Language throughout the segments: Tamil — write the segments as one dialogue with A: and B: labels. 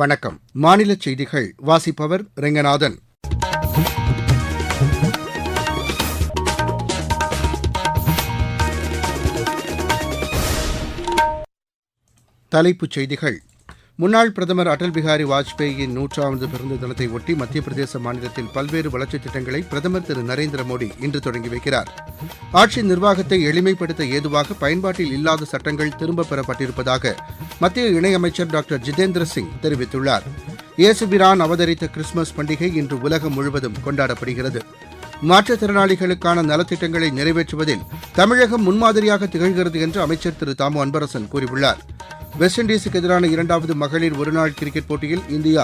A: வணக்கம் மாநில செய்திகள் வாசிப்பவர் ரெங்கநாதன் தலைப்புச் செய்திகள் முன்னாள் பிரதமர் அடல் பிஹாரி வாஜ்பேயின் நூற்றாவது பிறந்த தினத்தை ஒட்டி மத்திய பிரதேச மாநிலத்தில் பல்வேறு வளர்ச்சித் திட்டங்களை பிரதமர் திரு நரேந்திர மோடி இன்று தொடங்கி வைக்கிறார் ஆட்சி நிர்வாகத்தை எளிமைப்படுத்த ஏதுவாக பயன்பாட்டில் இல்லாத சட்டங்கள் திரும்பப் பெறப்பட்டிருப்பதாக மத்திய இணையமைச்சர் டாக்டர் ஜிதேந்திர சிங் தெரிவித்துள்ளார் இயேசுபிரான் அவதரித்த கிறிஸ்துமஸ் பண்டிகை இன்று உலகம் முழுவதும் கொண்டாடப்படுகிறது மாற்றுத்திறனாளிகளுக்கான நலத்திட்டங்களை நிறைவேற்றுவதில் தமிழகம் முன்மாதிரியாக திகழ்கிறது என்று அமைச்சர் திரு தாமு அன்பரசன் கூறியுள்ளார் வெஸ்ட் இண்டீஸுக்கு எதிரான இரண்டாவது மகளிர் ஒருநாள் கிரிக்கெட் போட்டியில் இந்தியா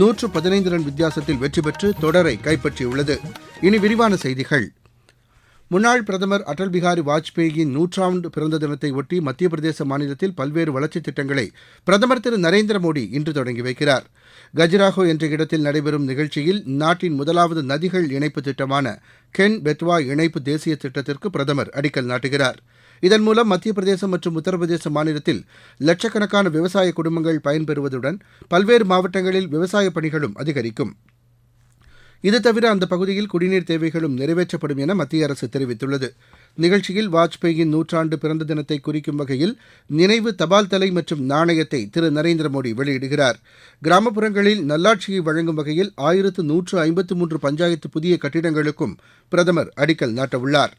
A: நூற்று பதினைந்து ரன் வித்தியாசத்தில் வெற்றி பெற்று தொடரை கைப்பற்றியுள்ளது இனி விரிவான செய்திகள் முன்னாள் பிரதமர் அடல் பிகாரி வாஜ்பேயின் நூற்றாண்டு பிறந்த தினத்தை ஒட்டி மத்திய பிரதேச மாநிலத்தில் பல்வேறு வளர்ச்சித் திட்டங்களை பிரதமர் திரு நரேந்திர மோடி இன்று தொடங்கி வைக்கிறார் கஜராஹோ என்ற இடத்தில் நடைபெறும் நிகழ்ச்சியில் நாட்டின் முதலாவது நதிகள் இணைப்பு திட்டமான கென் பெத்வா இணைப்பு தேசிய திட்டத்திற்கு பிரதமர் அடிக்கல் நாட்டுகிறாா் இதன் மூலம் மத்திய பிரதேசம் மற்றும் உத்தரப்பிரதேச மாநிலத்தில் லட்சக்கணக்கான விவசாய குடும்பங்கள் பயன்பெறுவதுடன் பல்வேறு மாவட்டங்களில் விவசாய பணிகளும் அதிகரிக்கும் இது தவிர அந்த பகுதியில் குடிநீர் தேவைகளும் நிறைவேற்றப்படும் என மத்திய அரசு தெரிவித்துள்ளது நிகழ்ச்சியில் வாஜ்பேயின் நூற்றாண்டு பிறந்த தினத்தை குறிக்கும் வகையில் நினைவு தபால் தலை மற்றும் நாணயத்தை திரு நரேந்திர மோடி வெளியிடுகிறார் கிராமப்புறங்களில் நல்லாட்சியை வழங்கும் வகையில் ஆயிரத்து நூற்று ஐம்பத்து மூன்று பஞ்சாயத்து புதிய கட்டிடங்களுக்கும் பிரதமர் அடிக்கல் நாட்டவுள்ளாா்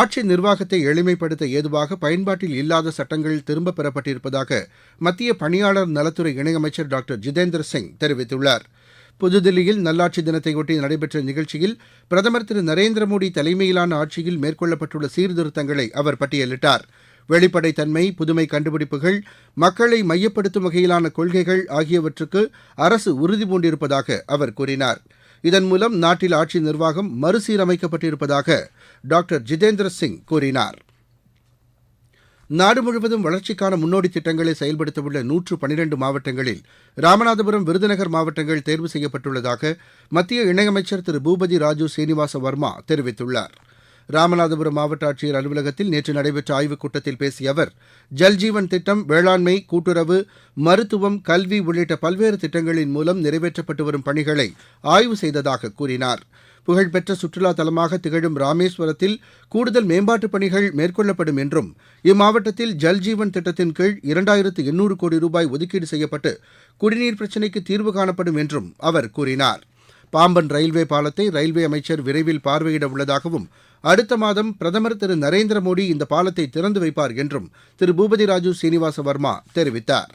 A: ஆட்சி நிர்வாகத்தை எளிமைப்படுத்த ஏதுவாக பயன்பாட்டில் இல்லாத சட்டங்கள் திரும்பப் பெறப்பட்டிருப்பதாக மத்திய பணியாளர் நலத்துறை இணையமைச்சர் டாக்டர் ஜிதேந்திர சிங் தெரிவித்துள்ளார் புதுதில்லியில் நல்லாட்சி தினத்தையொட்டி நடைபெற்ற நிகழ்ச்சியில் பிரதமர் திரு நரேந்திர மோடி தலைமையிலான ஆட்சியில் மேற்கொள்ளப்பட்டுள்ள சீர்திருத்தங்களை அவர் பட்டியலிட்டார் வெளிப்படைத்தன்மை புதுமை கண்டுபிடிப்புகள் மக்களை மையப்படுத்தும் வகையிலான கொள்கைகள் ஆகியவற்றுக்கு அரசு உறுதிபூண்டிருப்பதாக அவர் கூறினார் இதன் மூலம் நாட்டில் ஆட்சி நிர்வாகம் மறுசீரமைக்கப்பட்டிருப்பதாக டாக்டர் ஜிதேந்திர சிங் கூறினார் நாடு முழுவதும் வளர்ச்சிக்கான முன்னோடி திட்டங்களை செயல்படுத்தவுள்ள நூற்று பனிரெண்டு மாவட்டங்களில் ராமநாதபுரம் விருதுநகர் மாவட்டங்கள் தேர்வு செய்யப்பட்டுள்ளதாக மத்திய இணையமைச்சர் திரு பூபதி ராஜு சீனிவாச வர்மா தெரிவித்துள்ளாா் ராமநாதபுரம் மாவட்ட ஆட்சியர் அலுவலகத்தில் நேற்று நடைபெற்ற ஆய்வுக் கூட்டத்தில் பேசிய அவர் ஜல்ஜீவன் திட்டம் வேளாண்மை கூட்டுறவு மருத்துவம் கல்வி உள்ளிட்ட பல்வேறு திட்டங்களின் மூலம் நிறைவேற்றப்பட்டு வரும் பணிகளை ஆய்வு செய்ததாக கூறினார் புகழ்பெற்ற சுற்றுலா தலமாக திகழும் ராமேஸ்வரத்தில் கூடுதல் மேம்பாட்டுப் பணிகள் மேற்கொள்ளப்படும் என்றும் இம்மாவட்டத்தில் ஜல்ஜீவன் திட்டத்தின் கீழ் இரண்டாயிரத்து எண்ணூறு கோடி ரூபாய் ஒதுக்கீடு செய்யப்பட்டு குடிநீர் பிரச்சினைக்கு தீர்வு காணப்படும் என்றும் அவர் கூறினார் பாம்பன் ரயில்வே பாலத்தை ரயில்வே அமைச்சர் விரைவில் பார்வையிட உள்ளதாகவும் அடுத்த மாதம் பிரதமர் திரு நரேந்திர மோடி இந்த பாலத்தை திறந்து வைப்பார் என்றும் திரு பூபதி ராஜு சீனிவாச வர்மா தெரிவித்தார்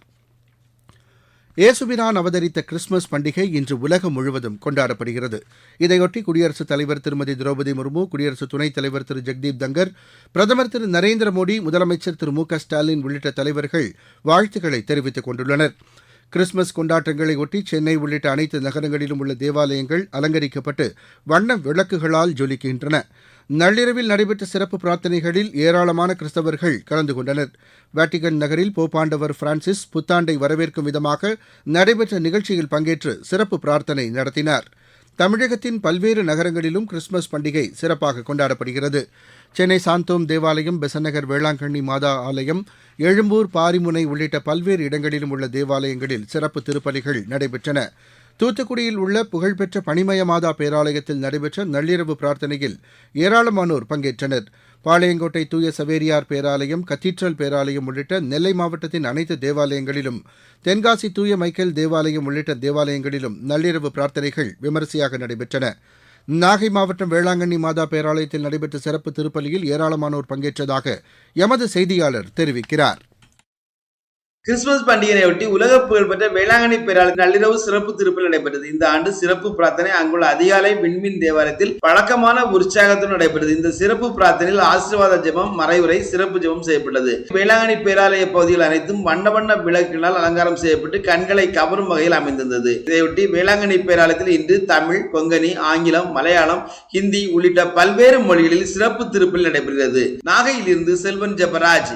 A: இயேசுபிரான் அவதரித்த கிறிஸ்துமஸ் பண்டிகை இன்று உலகம் முழுவதும் கொண்டாடப்படுகிறது இதையொட்டி குடியரசுத் தலைவர் திருமதி திரௌபதி முர்மு குடியரசு துணைத் தலைவர் திரு ஜெக்தீப் தங்கர் பிரதமர் திரு நரேந்திர மோடி முதலமைச்சர் திரு மு ஸ்டாலின் உள்ளிட்ட தலைவர்கள் வாழ்த்துக்களை தெரிவித்துக் கொண்டுள்ளனர் கிறிஸ்துமஸ் கொண்டாட்டங்களை ஒட்டி சென்னை உள்ளிட்ட அனைத்து நகரங்களிலும் உள்ள தேவாலயங்கள் அலங்கரிக்கப்பட்டு வண்ண விளக்குகளால் ஜொலிக்கின்றன நள்ளிரவில் நடைபெற்ற சிறப்பு பிரார்த்தனைகளில் ஏராளமான கிறிஸ்தவர்கள் கலந்து கொண்டனர் வேட்டிகன் நகரில் போப்பாண்டவர் பிரான்சிஸ் புத்தாண்டை வரவேற்கும் விதமாக நடைபெற்ற நிகழ்ச்சியில் பங்கேற்று சிறப்பு பிரார்த்தனை நடத்தினார் தமிழகத்தின் பல்வேறு நகரங்களிலும் கிறிஸ்துமஸ் பண்டிகை சிறப்பாக கொண்டாடப்படுகிறது சென்னை சாந்தோம் தேவாலயம் பெசநகர் வேளாங்கண்ணி மாதா ஆலயம் எழும்பூர் பாரிமுனை உள்ளிட்ட பல்வேறு இடங்களிலும் உள்ள தேவாலயங்களில் சிறப்பு திருப்பலிகள் நடைபெற்றன தூத்துக்குடியில் உள்ள புகழ்பெற்ற பனிமயமாதா பேராலயத்தில் நடைபெற்ற நள்ளிரவு பிரார்த்தனையில் ஏராளமானோர் பங்கேற்றனர் பாளையங்கோட்டை தூய சவேரியார் பேராலயம் கத்தீட்ரல் பேராலயம் உள்ளிட்ட நெல்லை மாவட்டத்தின் அனைத்து தேவாலயங்களிலும் தென்காசி தூய மைக்கேல் தேவாலயம் உள்ளிட்ட தேவாலயங்களிலும் நள்ளிரவு பிரார்த்தனைகள் விமரிசையாக நடைபெற்றன நாகை மாவட்டம் வேளாங்கண்ணி மாதா பேராலயத்தில் நடைபெற்ற சிறப்பு திருப்பலியில் ஏராளமானோர் பங்கேற்றதாக எமது செய்தியாளர் தெரிவிக்கிறார்
B: கிறிஸ்துமஸ் பண்டிகையொட்டி உலக புகழ்பெற்ற வேளாங்கண்ணி பெயரால் நள்ளிரவு சிறப்பு திருப்பல் நடைபெற்றது இந்த ஆண்டு சிறப்பு பிரார்த்தனை அங்குள்ள அதிகாலை விண்மீன் தேவாலயத்தில் பழக்கமான உற்சாகத்துடன் நடைபெற்றது இந்த சிறப்பு பிரார்த்தனையில் ஆசீர்வாத ஜெபம் மறைவுரை சிறப்பு ஜெபம் செய்யப்பட்டது வேளாங்கண்ணி பேராலய பகுதிகள் அனைத்தும் வண்ண வண்ண விளக்கினால் அலங்காரம் செய்யப்பட்டு கண்களை கவரும் வகையில் அமைந்திருந்தது இதையொட்டி வேளாங்கண்ணி பேராலயத்தில் இன்று தமிழ் கொங்கனி ஆங்கிலம் மலையாளம் ஹிந்தி உள்ளிட்ட பல்வேறு மொழிகளில் சிறப்பு திருப்பல் நடைபெறுகிறது நாகையில் இருந்து செல்வன் ஜபராஜ்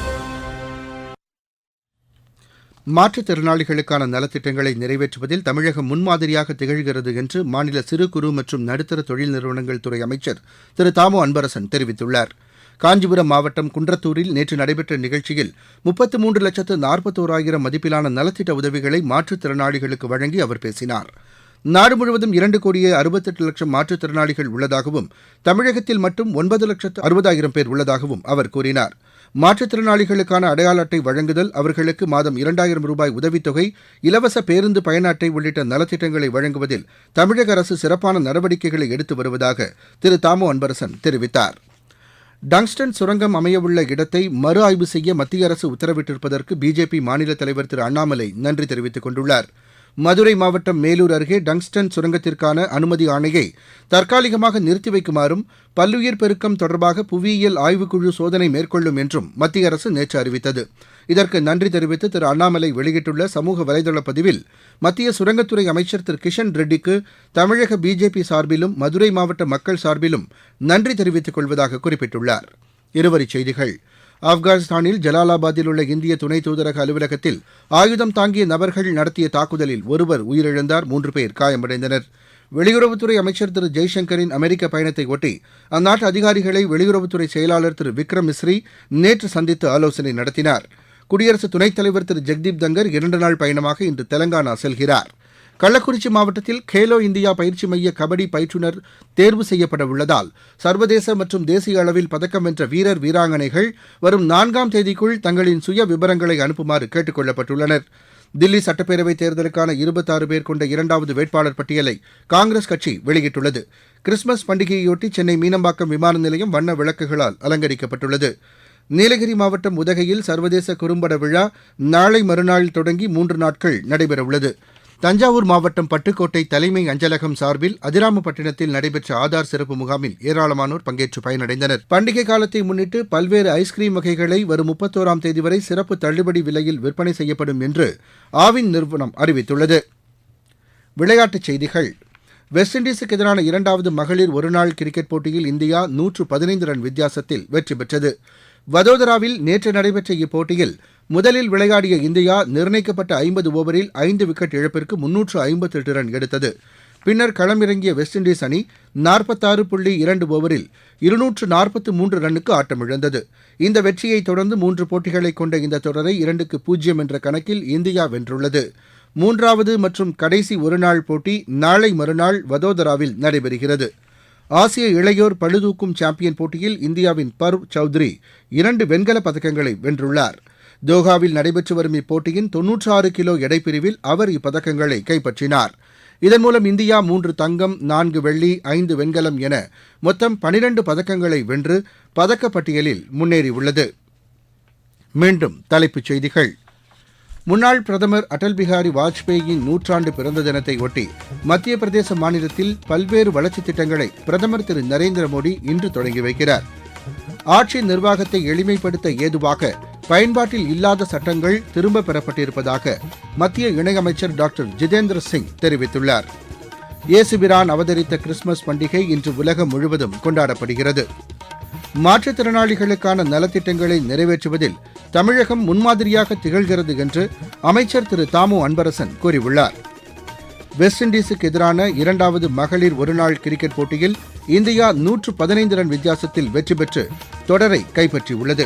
A: மாற்றுத்திறனாளிகளுக்கான நலத்திட்டங்களை நிறைவேற்றுவதில் தமிழகம் முன்மாதிரியாக திகழ்கிறது என்று மாநில சிறு குறு மற்றும் நடுத்தர தொழில் நிறுவனங்கள் துறை அமைச்சர் திரு தாமோ அன்பரசன் தெரிவித்துள்ளார் காஞ்சிபுரம் மாவட்டம் குன்றத்தூரில் நேற்று நடைபெற்ற நிகழ்ச்சியில் முப்பத்து மூன்று லட்சத்து நாற்பத்தோராயிரம் மதிப்பிலான நலத்திட்ட உதவிகளை மாற்றுத்திறனாளிகளுக்கு வழங்கி அவர் பேசினார் நாடு முழுவதும் இரண்டு கோடியே அறுபத்தெட்டு லட்சம் மாற்றுத்திறனாளிகள் உள்ளதாகவும் தமிழகத்தில் மட்டும் ஒன்பது லட்சத்து அறுபதாயிரம் பேர் உள்ளதாகவும் அவர் கூறினாா் மாற்றுத்திறனாளிகளுக்கான அடையாள அட்டை வழங்குதல் அவர்களுக்கு மாதம் இரண்டாயிரம் ரூபாய் உதவித்தொகை இலவச பேருந்து பயண அட்டை உள்ளிட்ட நலத்திட்டங்களை வழங்குவதில் தமிழக அரசு சிறப்பான நடவடிக்கைகளை எடுத்து வருவதாக திரு தாமோ அன்பரசன் தெரிவித்தார் டங்ஸ்டன் சுரங்கம் அமையவுள்ள இடத்தை மறு ஆய்வு செய்ய மத்திய அரசு உத்தரவிட்டிருப்பதற்கு பிஜேபி மாநில தலைவர் திரு அண்ணாமலை நன்றி தெரிவித்துக் கொண்டுள்ளாா் மதுரை மாவட்டம் மேலூர் அருகே டங்ஸ்டன் சுரங்கத்திற்கான அனுமதி ஆணையை தற்காலிகமாக நிறுத்தி வைக்குமாறும் பல்லுயிர் பெருக்கம் தொடர்பாக புவியியல் ஆய்வுக்குழு சோதனை மேற்கொள்ளும் என்றும் மத்திய அரசு நேற்று அறிவித்தது இதற்கு நன்றி தெரிவித்து திரு அண்ணாமலை வெளியிட்டுள்ள சமூக வலைதள பதிவில் மத்திய சுரங்கத்துறை அமைச்சர் திரு கிஷன் ரெட்டிக்கு தமிழக பிஜேபி சார்பிலும் மதுரை மாவட்ட மக்கள் சார்பிலும் நன்றி தெரிவித்துக் கொள்வதாக குறிப்பிட்டுள்ளார் செய்திகள் ஆப்கானிஸ்தானில் ஜலாலாபாத்தில் உள்ள இந்திய துணை தூதரக அலுவலகத்தில் ஆயுதம் தாங்கிய நபர்கள் நடத்திய தாக்குதலில் ஒருவர் உயிரிழந்தார் மூன்று பேர் காயமடைந்தனர் வெளியுறவுத்துறை அமைச்சர் திரு ஜெய்சங்கரின் அமெரிக்க பயணத்தை ஒட்டி அந்நாட்டு அதிகாரிகளை வெளியுறவுத்துறை செயலாளர் திரு விக்ரம் மிஸ்ரி நேற்று சந்தித்து ஆலோசனை நடத்தினார் குடியரசு துணைத் தலைவர் திரு ஜெக்தீப் தங்கர் இரண்டு நாள் பயணமாக இன்று தெலங்கானா செல்கிறாா் கள்ளக்குறிச்சி மாவட்டத்தில் கேலோ இந்தியா பயிற்சி மைய கபடி பயிற்றுநர் தேர்வு செய்யப்பட உள்ளதால் சர்வதேச மற்றும் தேசிய அளவில் பதக்கம் வென்ற வீரர் வீராங்கனைகள் வரும் நான்காம் தேதிக்குள் தங்களின் சுய விவரங்களை அனுப்புமாறு கேட்டுக் கொள்ளப்பட்டுள்ளனர் தில்லி சட்டப்பேரவைத் தேர்தலுக்கான இருபத்தாறு பேர் கொண்ட இரண்டாவது வேட்பாளர் பட்டியலை காங்கிரஸ் கட்சி வெளியிட்டுள்ளது கிறிஸ்துமஸ் பண்டிகையொட்டி சென்னை மீனம்பாக்கம் விமான நிலையம் வண்ண விளக்குகளால் அலங்கரிக்கப்பட்டுள்ளது நீலகிரி மாவட்டம் உதகையில் சர்வதேச குறும்பட விழா நாளை மறுநாள் தொடங்கி மூன்று நாட்கள் நடைபெறவுள்ளது தஞ்சாவூர் மாவட்டம் பட்டுக்கோட்டை தலைமை அஞ்சலகம் சார்பில் அதிராமப்பட்டினத்தில் நடைபெற்ற ஆதார் சிறப்பு முகாமில் ஏராளமானோர் பங்கேற்று பயனடைந்தனர் பண்டிகை காலத்தை முன்னிட்டு பல்வேறு ஐஸ்கிரீம் வகைகளை வரும் முப்பத்தோராம் தேதி வரை சிறப்பு தள்ளுபடி விலையில் விற்பனை செய்யப்படும் என்று ஆவின் நிறுவனம் அறிவித்துள்ளது விளையாட்டுச் செய்திகள் வெஸ்ட் இண்டீஸுக்கு எதிரான இரண்டாவது மகளிர் ஒருநாள் கிரிக்கெட் போட்டியில் இந்தியா நூற்று பதினைந்து ரன் வித்தியாசத்தில் வெற்றி பெற்றது வதோதராவில் நேற்று நடைபெற்ற இப்போட்டியில் முதலில் விளையாடிய இந்தியா நிர்ணயிக்கப்பட்ட ஐம்பது ஓவரில் ஐந்து விக்கெட் இழப்பிற்கு முன்னூற்று ஐம்பத்தெட்டு ரன் எடுத்தது பின்னர் களமிறங்கிய வெஸ்ட் இண்டீஸ் அணி நாற்பத்தாறு புள்ளி இரண்டு ஓவரில் இருநூற்று நாற்பத்து மூன்று ரன்னுக்கு ஆட்டமிழந்தது இந்த வெற்றியை தொடர்ந்து மூன்று போட்டிகளை கொண்ட இந்த தொடரை இரண்டுக்கு பூஜ்ஜியம் என்ற கணக்கில் இந்தியா வென்றுள்ளது மூன்றாவது மற்றும் கடைசி ஒருநாள் போட்டி நாளை மறுநாள் வதோதராவில் நடைபெறுகிறது ஆசிய இளையோர் பழுதூக்கும் சாம்பியன் போட்டியில் இந்தியாவின் பர்வ் சௌத்ரி இரண்டு வெண்கல பதக்கங்களை வென்றுள்ளாா் தோஹாவில் நடைபெற்று வரும் இப்போட்டியின் தொன்னூற்றாறு கிலோ எடைப்பிரிவில் அவர் இப்பதக்கங்களை கைப்பற்றினார் இதன் மூலம் இந்தியா மூன்று தங்கம் நான்கு வெள்ளி ஐந்து வெண்கலம் என மொத்தம் பனிரண்டு பதக்கங்களை வென்று பதக்கப்பட்டியலில் முன்னேறியுள்ளது மீண்டும் தலைப்புச் செய்திகள் முன்னாள் பிரதமர் அடல் பிஹாரி வாஜ்பேயின் நூற்றாண்டு பிறந்த தினத்தை ஒட்டி மத்திய பிரதேச மாநிலத்தில் பல்வேறு வளர்ச்சித் திட்டங்களை பிரதமர் திரு நரேந்திர மோடி இன்று தொடங்கி வைக்கிறார் ஆட்சி நிர்வாகத்தை எளிமைப்படுத்த ஏதுவாக பயன்பாட்டில் இல்லாத சட்டங்கள் திரும்பப் பெறப்பட்டிருப்பதாக மத்திய இணையமைச்சர் டாக்டர் ஜிதேந்திர சிங் தெரிவித்துள்ளார் இயேசுபிரான் அவதரித்த கிறிஸ்துமஸ் பண்டிகை இன்று உலகம் முழுவதும் கொண்டாடப்படுகிறது மாற்றுத்திறனாளிகளுக்கான நலத்திட்டங்களை நிறைவேற்றுவதில் தமிழகம் முன்மாதிரியாக திகழ்கிறது என்று அமைச்சர் திரு தாமு அன்பரசன் கூறியுள்ளார் வெஸ்ட் இண்டீஸுக்கு எதிரான இரண்டாவது மகளிர் ஒருநாள் கிரிக்கெட் போட்டியில் இந்தியா நூற்று பதினைந்து ரன் வித்தியாசத்தில் வெற்றி பெற்று தொடரை கைப்பற்றியுள்ளது